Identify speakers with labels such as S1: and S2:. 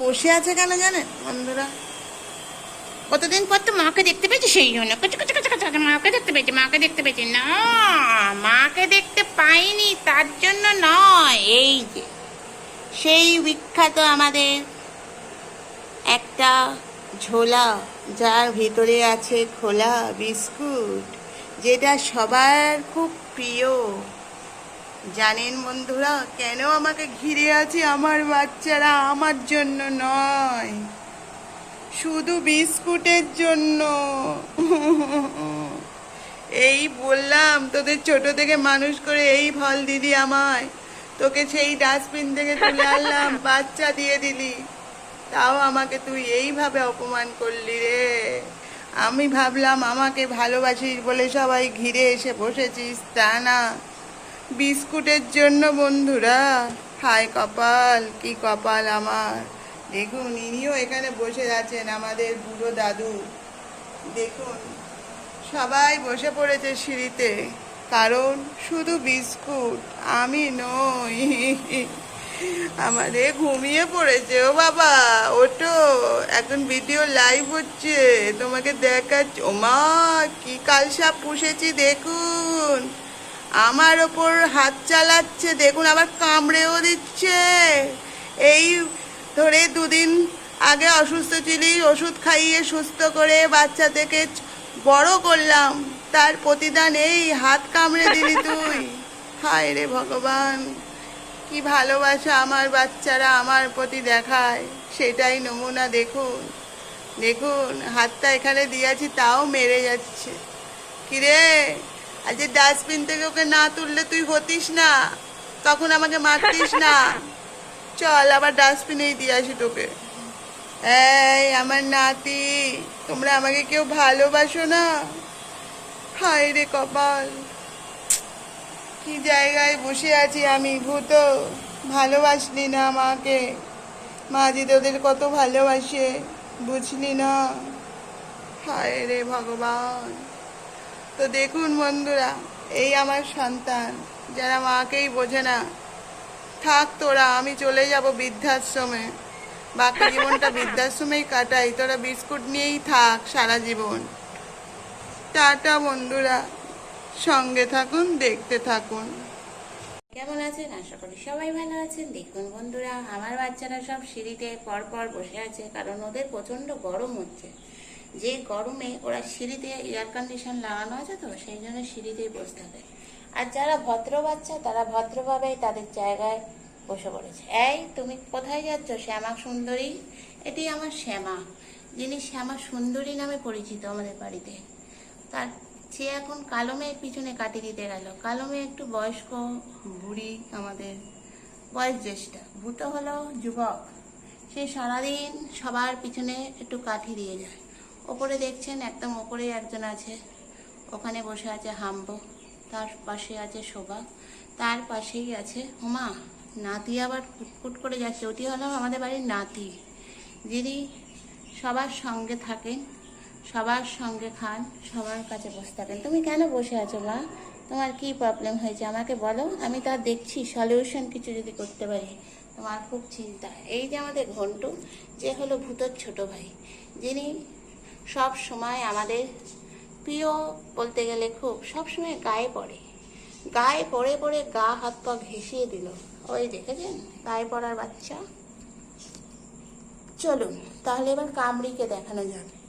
S1: বসে আছে কেন জানেন? বন্ধুরা।
S2: কতদিন পর তো মাকে দেখতে পেয়েছি, সেই জন্য। কচু কচু কচু কচু মাকে দেখতে পেয়েছি, মাকে দেখতে পেয়েছি। না, মাকে দেখতে পাইনি, তার জন্য নয়, এই যে। সেই বিখ্যাত আমাদের একটা
S1: ঝোলা, যার ভিতরে আছে খোলা বিস্কুট, যেটা সবার খুব প্রিয়। জানেন বন্ধুরা কেন আমাকে ঘিরে আছে আমার বাচ্চারা? আমার জন্য নয়। শুধু বিস্কুটের জন্য। এই বললাম তোদের ছোট থেকে মানুষ করে এই ফল দিদি আমায়। তোকে সেই ডাস্টবিন থেকে তুলে আনলাম বাচ্চা দিয়ে দিলি। তাও আমাকে তুই এইভাবে অপমান করলি রে। আমি ভাবলাম আমাকে ভালোবাসিস বলে সবাই ঘিরে এসে বসেছিস তা না। বিস্কুটের জন্য, বন্ধুরা। হায় কপাল, কি কপাল আমার। দেখুন, ইনিও এখানে বসে আছেন, আমাদের বুড়ো দাদু। দেখুন, সবাই বসে পড়েছে সিঁড়িতে। কারণ শুধু বিস্কুট, আমি নই। আমাদের ঘুমিয়ে পড়েছে, ও বাবা ওটো এখন ভিডিও লাইভ হচ্ছে, তোমাকে দেখাচ্ছি। ও মা কি কালসাপ পুষেছি, দেখুন। আমার ওপর হাত চালাচ্ছে দেখুন আবার কামড়েও দিচ্ছে। এই ধরে দুদিন আগে অসুস্থ ছিলি ওষুধ খাইয়ে সুস্থ করে বাচ্চা থেকে বড় করলাম। তার প্রতিদান এই হাত কামড়ে দিলি তুই। হায় রে ভগবান কি ভালোবাসা আমার বাচ্চারা আমার প্রতি দেখায়। সেটাই নমুনা দেখুন। দেখুন হাতটা এখানে দিয়েছি তাও মেরে যাচ্ছে। কিরে আজ ডাস্টবিন থেকে ওকে না তুললে তুই হতিস না তখন আমাকে মারতিস না। চল আবার ডাস্টবিনেই দিয়ে আসি তোকে। এই আমার নাতি তোমরা আমাকে কেউ ভালোবাসো না? হায় রে কপাল। কি জায়গায় বসে আছি আমি ভূত? ভালোবাসলি না আমাকে মা যে তোদের কত ভালোবাসে বুঝলি না? হায় রে ভগবান। তো দেখুন বন্ধুরা, এই আমার সন্তান, যারা মাকেই বোঝে না। থাক তোরা, আমি চলে যাব বৃদ্ধাশ্রমে। বাকি জীবনটা বৃদ্ধাশ্রমেই কাটাই, তোরা বিস্কুট নিয়েই থাক সারা জীবন। টাটা বন্ধুরা, সঙ্গে থাকুন, দেখতে থাকুন।
S2: কেমন আছেন? আশা করি সবাই ভালো আছেন। দেখুন বন্ধুরা, আমার বাচ্চারা সব সিঁড়িতে পর পর বসে আছে, কারণ ওদের প্রচণ্ড গরম হচ্ছে। যে গরমে ওরা সিঁড়িতে এয়ার কন্ডিশন লাগানো আছে তো, সেই জন্য সিঁড়িতেই বসে থাকে আর যারা ভদ্র বাচ্চা, তারা ভদ্রভাবেই তাদের জায়গায় বসে পড়েছে। এই, তুমি কোথায় যাচ্ছ? শ্যামা সুন্দরী? এটি আমার শ্যামা, যিনি শ্যামা সুন্দরী নামে পরিচিত আমাদের বাড়িতে। তার সে এখন কালমের পিছনে কাটিয়ে দিতে গেল। কালমে একটু বয়স্ক বুড়ি আমাদের বয়স জ্যেষ্ঠা ভূত হলো যুবক। সে সারাদিন সবার পিছনে একটু কাঠি দিয়ে যায়। ওপরে দেখছেন একদম ওপরে একজন আছে। ওখানে বসে আছে হাম্বো, তার পাশে আছে শোভা, তার পাশেই আছে হুমা নাতি আবার কুটকুট করে যাচ্ছে, ওটি হলো আমাদের বাড়ির নাতি। যিনি সবার সঙ্গে থাকেন, সবার সঙ্গে খান, সবার কাছে বসে থাকেন। তুমি কেন বসে আছো, মা? তোমার কি প্রবলেম হয়েছে? আমাকে বলো, আমি তা দেখছি সলিউশন কিছু যদি করতে পারি। তোমার খুব চিন্তা। এই যে আমাদের ঘন্টু, যে হলো ভূতর ছোট ভাই, যিনি সব সময় আমাদের প্রিয় বলতে গেলে খুব সব সময় গায়ে পড়ে। গায়ে পড়ে পড়ে গা হাত পা ঘেঁষিয়ে দিল। ওই দেখেছেন? গায়ে পড়ার বাচ্চা। চলুন, তাহলে এবার কামড়িকে দেখানো যাবে